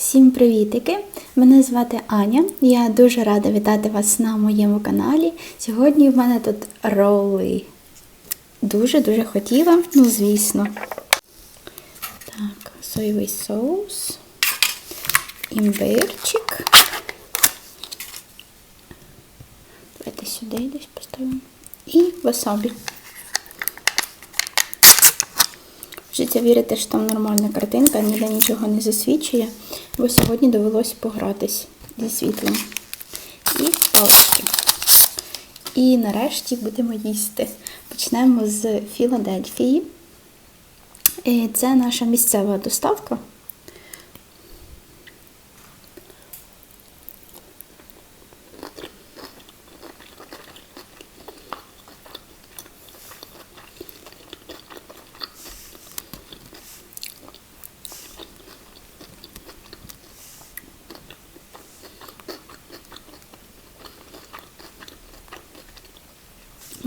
Всім привітики! Мене звати Аня. Я дуже рада вітати вас на моєму каналі. Сьогодні в мене тут роли. Дуже-дуже хотіла, ну звісно. Так, соєвий соус, імбирчик. Давайте сюди десь поставимо. І васабі. Хочеться вірити, що там нормальна картинка, ніде нічого не засвічує, бо сьогодні довелося погратись зі світлом. І палички. І нарешті будемо їсти. Почнемо з Філадельфії. Це наша місцева доставка.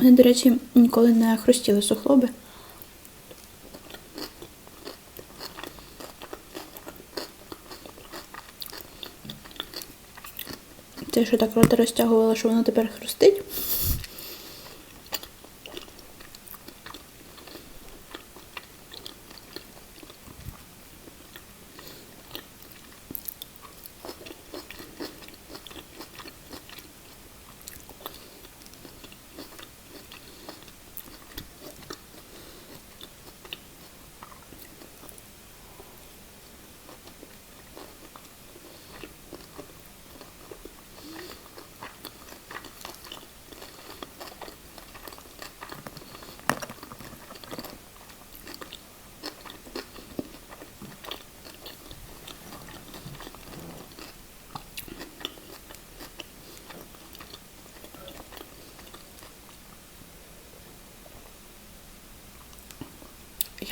Вони, до речі, ніколи не хрустіли сухлоби. Те, що так рота розтягувала, що воно тепер хрустить.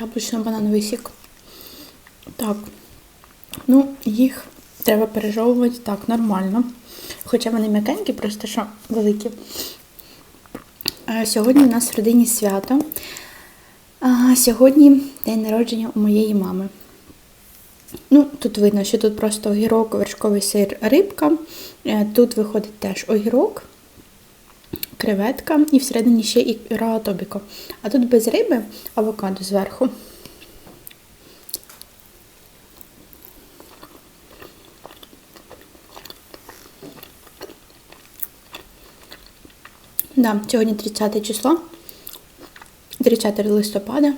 Яблучно-банановий сік. Так. Ну, їх треба пережовувати так нормально. Хоча вони м'якенькі, просто що великі. Сьогодні у нас в родині свято. Сьогодні день народження у моєї мами. Ну, тут видно, що тут просто огірок, вершковий сир, рибка. Е, Тут виходить теж огірок, креветка і всередині ще і тобіко. А тут без риби авокадо зверху. Да, сьогодні 30 число, 30 листопада.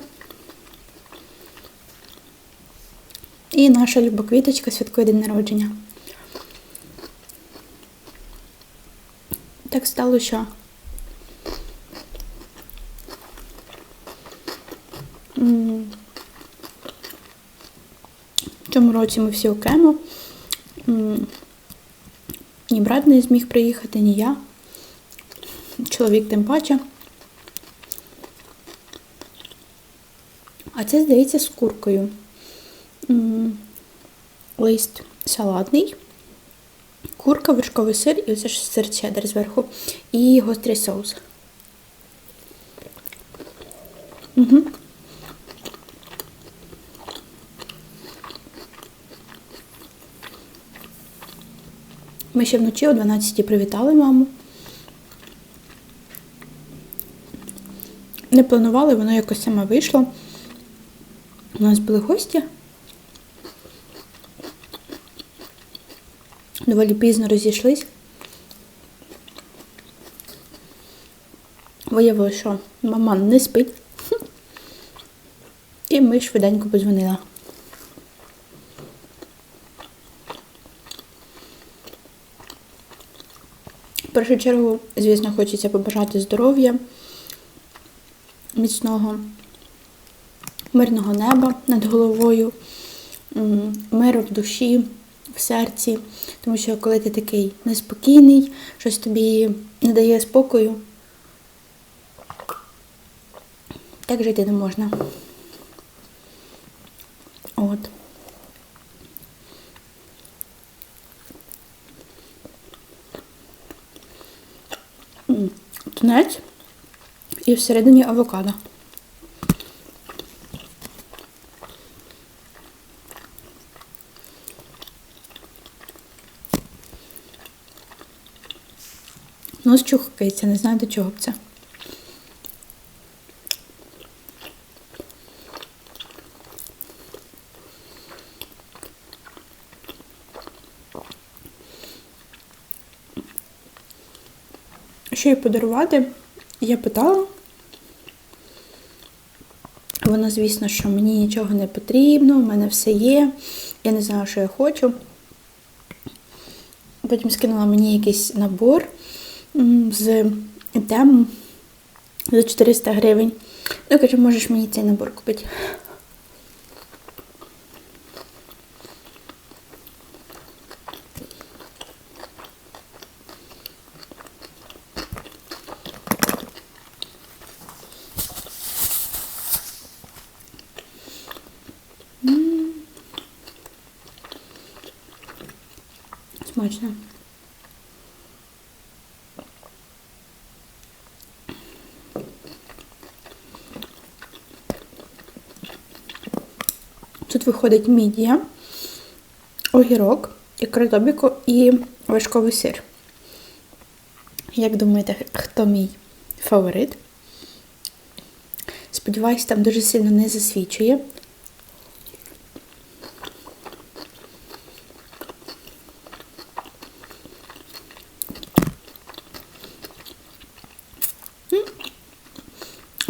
І наша любоквіточка святкує день народження. Так стало, що в цьому році ми всі окремо. Ні брат не зміг приїхати, ні я. Чоловік тим паче. А це, здається, з куркою. Лист салатний, курка, вершковий сир і оце ж сир чеддер зверху. І гострий соус. Угу. Ми ще вночі о 12 привітали маму. Не планували, воно якось саме вийшло. У нас були гості. Доволі пізно розійшлись. Виявилося, що мама не спить. І ми швиденько подзвонила. В першу чергу, звісно, хочеться побажати здоров'я, міцного, мирного неба над головою, миру в душі, в серці. Тому що коли ти такий неспокійний, щось тобі не дає спокою, так жити не можна. От. тунець і всередині авокадо. Нос чухкається, не знаю до чого б це. Що їй подарувати? Я питала. Вона, звісно, що мені нічого не потрібно, в мене все є. Я не знаю, що я хочу. Потім скинула мені якийсь набор з тему за 400 гривень. Ну, каже, можеш мені цей набор купити. Смачно. Тут виходить мідія, огірок, ікра і вершковий сир. Як думаєте, хто мій фаворит? Сподіваюсь, там дуже сильно не засвічує.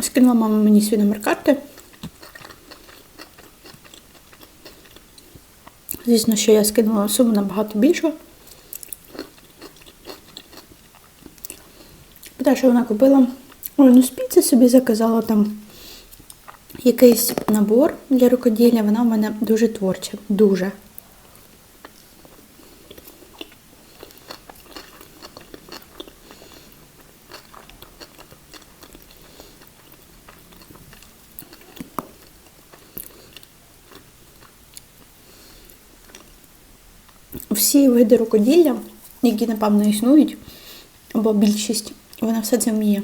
Скинула мама мені свій номер карти. Звісно, що я скинула суму набагато більшу. Те, що вона купила ну спіці собі заказала там якийсь набор для рукоділля. Вона в мене дуже творча, дуже. Всі види рукоділля, які, напевно, існують, або більшість, вона все це вміє.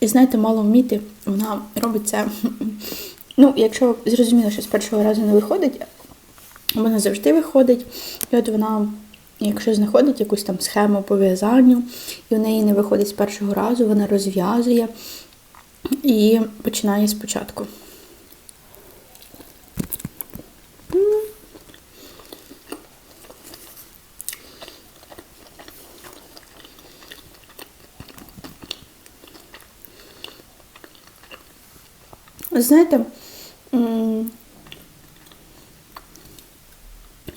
І знаєте, мало вміти, вона робить це. Ну, якщо зрозуміло, що з першого разу не виходить, вона завжди виходить. І от вона, якщо знаходить якусь там схему по в'язанню, і в неї не виходить з першого разу, вона розв'язує і починає спочатку. Знаєте,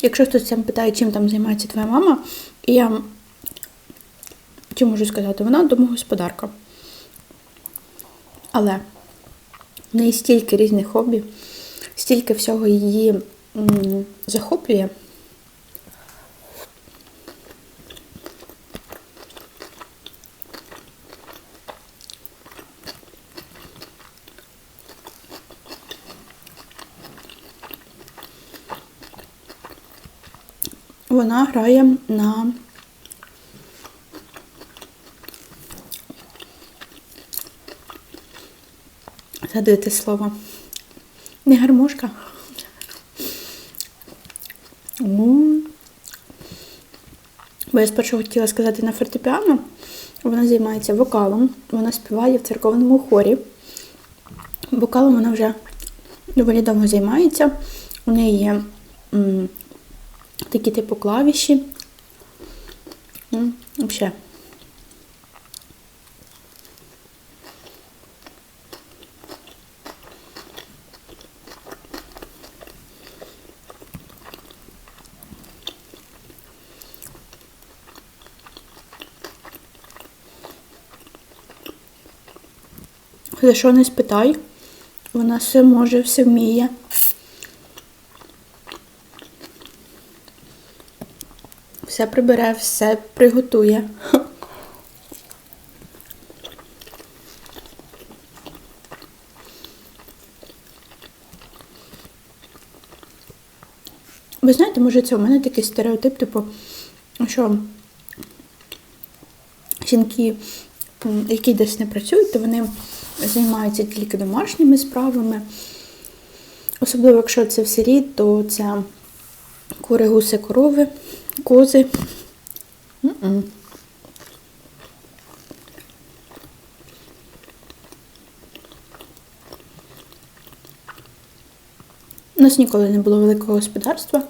якщо хтось там питає, чим там займається твоя мама, я чим можу сказати, вона домогосподарка. Але в неї стільки різних хобі, стільки всього її захоплює. Вона грає на Згадуйте слово. Не гармошка. Ну, Бо я спершу хотіла сказати на фортепіано. Вона займається вокалом, вона співає в церковному хорі. Вокалом вона вже доволі довго займається. У неї є такі типу клавіші. Взагалі. За що не спитай, вона все може, все вміє. Все прибере, все приготує. Ви знаєте, може це у мене такий стереотип, типу, що жінки, які десь не працюють, то вони займаються тільки домашніми справами. Особливо, якщо це в селі, то це Кури, гуси, корови, кози. М-м. У нас ніколи не було великого господарства.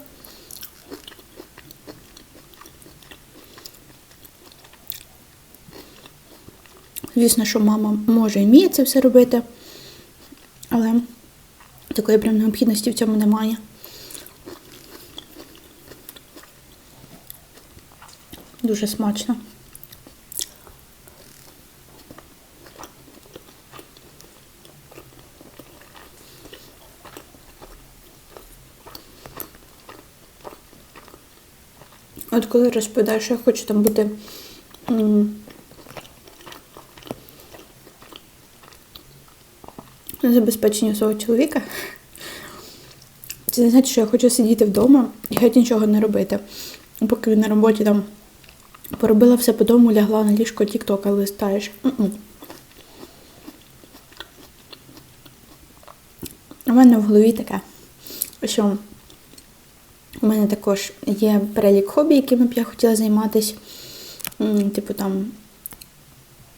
Звісно, що мама може і вміє це все робити, але такої прям необхідності в цьому немає. Дуже смачно. От коли розповідаю, що я хочу там бути забезпеченні свого чоловіка, це не значить, що я хочу сидіти вдома і геть нічого не робити. Поки на роботі там поробила все по дому, лягла на ліжко тік-тока листаєш. У мене в голові таке, що у мене також є перелік хобі, якими б я хотіла займатися. Типу там.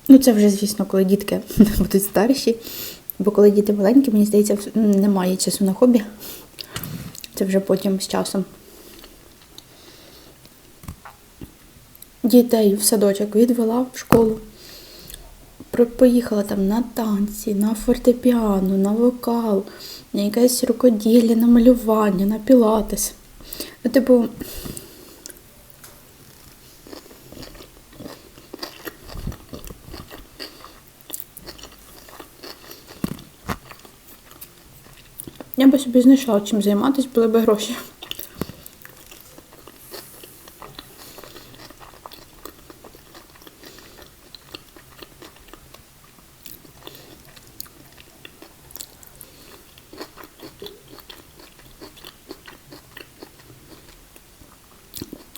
Ну, це вже, звісно, коли дітки будуть старші. Бо коли діти маленькі, мені здається, немає часу на хобі. Це вже потім з часом. Дітей в садочок відвела в школу. Поїхала там на танці, на фортепіано, на вокал, на якесь рукоділля, на малювання, на пілатес. Ну, типу, я би собі знайшла чим займатися, були б гроші.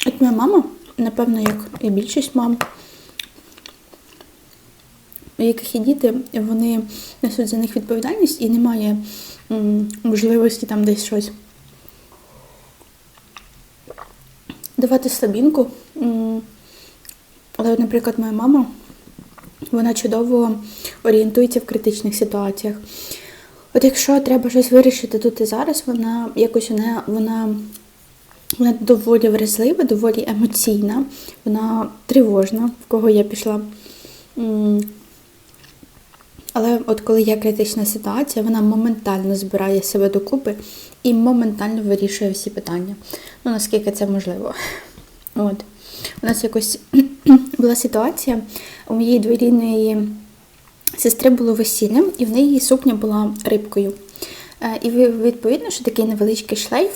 От моя мама, напевно, як і більшість мам, у яких є діти, вони несуть за них відповідальність і немає можливості там десь щось давати слабінку. Але, наприклад, моя мама, вона чудово орієнтується в критичних ситуаціях. От якщо треба щось вирішити тут і зараз, вона якось вона, вона вона доволі вразлива, доволі емоційна, вона тривожна, в кого я пішла. Але от коли є критична ситуація, вона моментально збирає себе докупи і моментально вирішує всі питання. Ну, наскільки це можливо. От. У нас якось була ситуація, у моєї дворідної сестри було весілля, і в неї сукня була рибкою. Е, І відповідно, що такий невеличкий шлейф.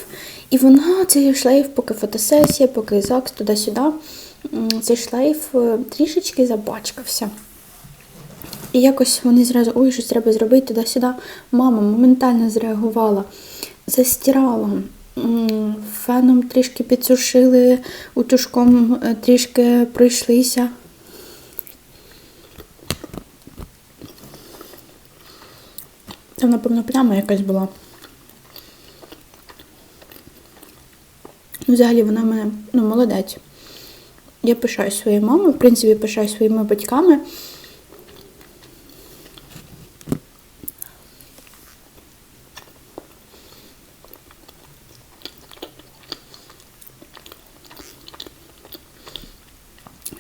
І вона цей шлейф, поки фотосесія, поки ЗАГС, туди-сюди, цей шлейф е, трішечки забачкався. І якось вони зразу, ой, щось треба зробити туди-сюди. Мама моментально зреагувала, застирала, феном трішки підсушили, утюжком е, трішки пройшлися. Там, напевно, пляма якась була. Взагалі вона мене ну, молодець. Я пишаюсь своєю мамою, в принципі, пишаюсь своїми батьками.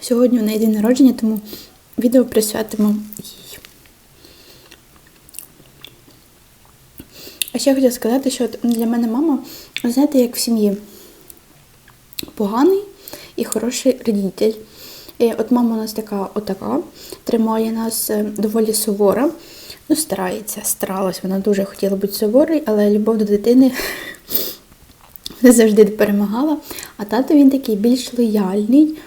Сьогодні у неї день народження, тому відео присвятимо їй. А ще хотіла сказати, що для мене мама, знаєте, як в сім'ї поганий і хороший родитель. І от мама у нас така отака, тримає нас е, доволі сувора. Ну, старається, старалась. Вона дуже хотіла бути суворою, але любов до дитини не завжди перемагала. А тато він такий більш лояльний.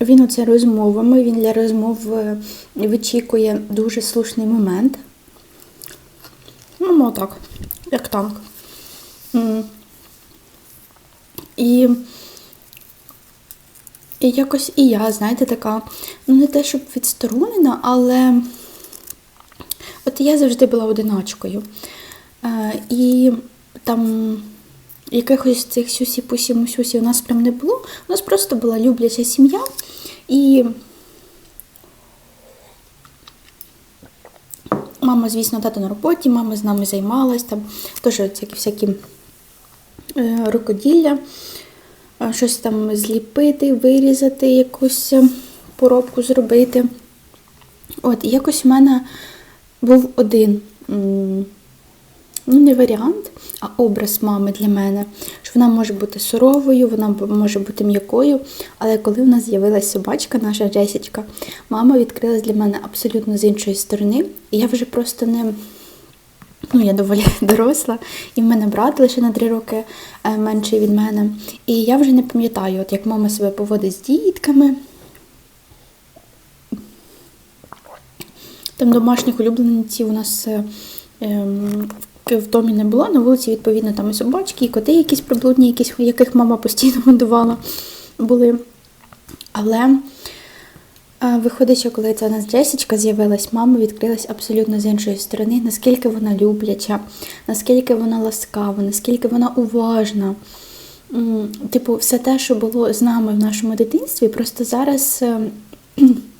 Він оце розмовами, він для розмов е, вичікує дуже слушний момент. Ну, мов так, як танк. І, і якось і я, знаєте, така, ну не те, щоб відсторонена, але от я завжди була одиначкою. Е, і там якихось цих сюсі-пусі мусюсі у нас прям не було. У нас просто була любляча сім'я. І мама, звісно, тато на роботі, мама з нами займалась, там теж всякі, всякі е, рукоділля, щось там зліпити, вирізати, якусь е, поробку зробити. От, якось в мене був один, ну, не варіант, а образ мами для мене. Що вона може бути суровою, вона може бути м'якою. Але коли в нас з'явилась собачка, наша Джесічка, мама відкрилась для мене абсолютно з іншої сторони. І я вже просто не. Ну, я доволі доросла, і в мене брат лише на три роки е, менший від мене. І я вже не пам'ятаю, от як мама себе поводить з дітками. Там домашніх улюбленців у нас е, ем, в- в домі не було. На вулиці, відповідно, там і собачки, і коти якісь приблудні, якісь, яких мама постійно годувала були. Але е, виходить, що коли ця нас Джесічка з'явилась, мама відкрилась абсолютно з іншої сторони, наскільки вона любляча, наскільки вона ласкава, наскільки вона уважна. Типу, все те, що було з нами в нашому дитинстві, просто зараз.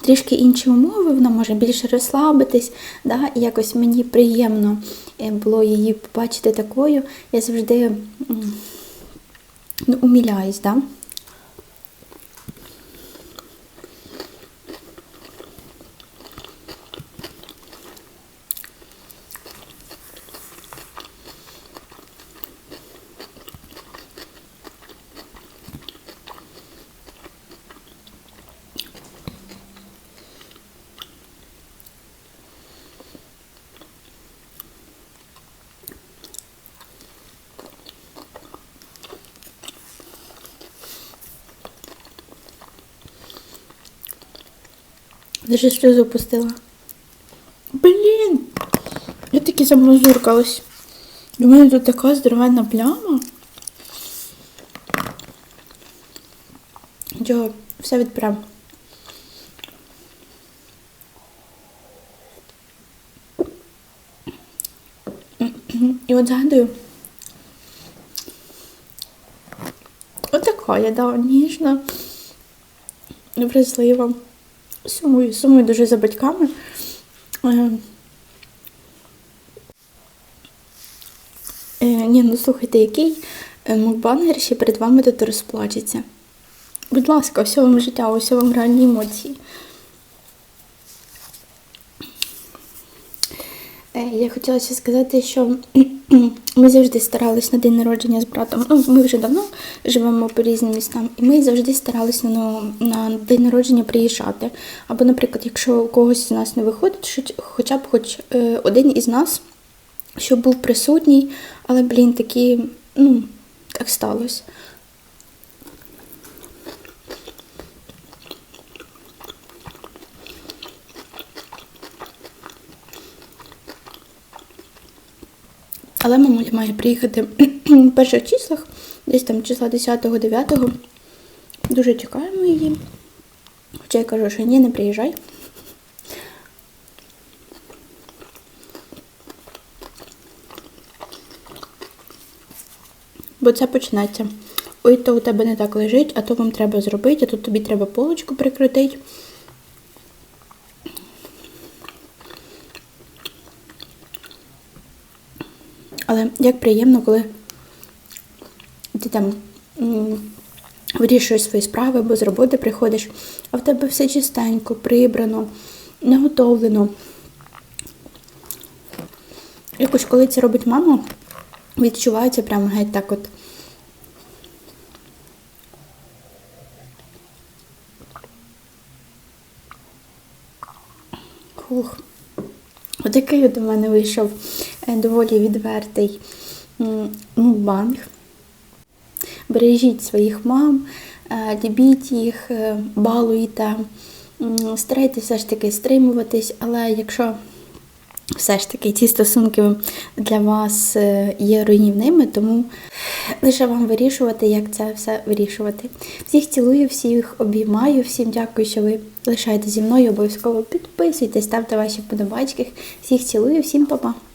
трішки інші умови, вона може більше розслабитись. Да? І якось мені приємно е, було її побачити такою. Я завжди ну, уміляюсь. Да? Даже сльозу пустила. Блін! Я таки замазуркалась. У мене тут така здоровенна пляма. Чого, все відправ. І от згадую. Отака я, да, ніжна, вразлива. Сумую, сумую дуже за батьками. Е, е, ні, ну слухайте, який е, мукбангер ще перед вами тут розплачеться. Будь ласка, все вам життя, ось вам реальні емоції. Я хотіла ще сказати, що ми завжди старались на день народження з братом. Ну, ми вже давно живемо по різним містам, і ми завжди старались на, на день народження приїжджати. Або, наприклад, якщо у когось з нас не виходить, хоча б хоч е, один із нас, щоб був присутній, але, блін, такі, ну, так сталося. Але мама має приїхати в перших числах, десь там числа 10-9. Дуже чекаємо її. Хоча я кажу, що ні, не приїжджай. Бо це почнеться. Ой, то у тебе не так лежить, а то вам треба зробити, а тут тобі треба полочку прикрутити. Як приємно, коли ти там вирішуєш свої справи або з роботи приходиш, а в тебе все чистенько, прибрано, наготовлено. Якось коли це робить мама, відчувається прямо геть так от. Хух. Отакий от у мене вийшов доволі відвертий мукбанг. Бережіть своїх мам, е, любіть їх, е, балуйте, старайтесь все ж таки стримуватись, але якщо все ж таки ці стосунки для вас е, є руйнівними, тому лише вам вирішувати, як це все вирішувати. Всіх цілую, всіх обіймаю, всім дякую, що ви лишаєте зі мною. Обов'язково підписуйтесь, ставте ваші вподобайки. Всіх цілую, всім па-па!